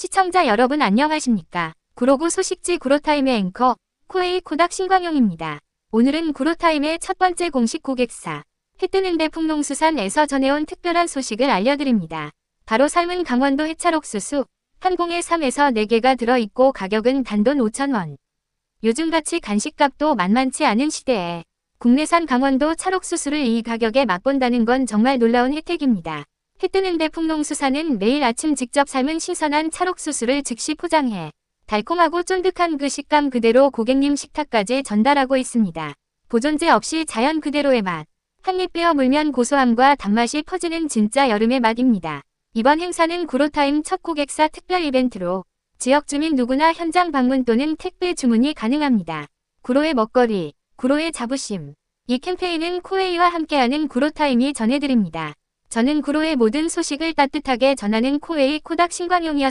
시청자 여러분 안녕하십니까. 구로구 소식지 구로타임의 앵커 코에이 코닥 신광용입니다. 오늘은 구로타임의 첫 번째 공식 고객사 해뜨는데 풍농수산에서 전해온 특별한 소식을 알려드립니다. 바로 삶은 강원도 해찰옥수수 한 공에 3에서 4개가 들어있고 가격은 단돈 5천원. 요즘같이 간식값도 만만치 않은 시대에 국내산 강원도 찰옥수수를 이 가격에 맛본다는 건 정말 놀라운 혜택입니다. 해 뜨는데 풍농수산은 매일 아침 직접 삶은 신선한 찰옥수수를 즉시 포장해 달콤하고 쫀득한 그 식감 그대로 고객님 식탁까지 전달하고 있습니다. 보존제 없이 자연 그대로의 맛. 한입 빼어 물면 고소함과 단맛이 퍼지는 진짜 여름의 맛입니다. 이번 행사는 구로타임 첫 고객사 특별 이벤트로 지역 주민 누구나 현장 방문 또는 택배 주문이 가능합니다. 구로의 먹거리, 구로의 자부심. 이 캠페인은 코웨이와 함께하는 구로타임이 전해드립니다. 저는 구로의 모든 소식을 따뜻하게 전하는 코웨이 코닥 신광용이었습니다.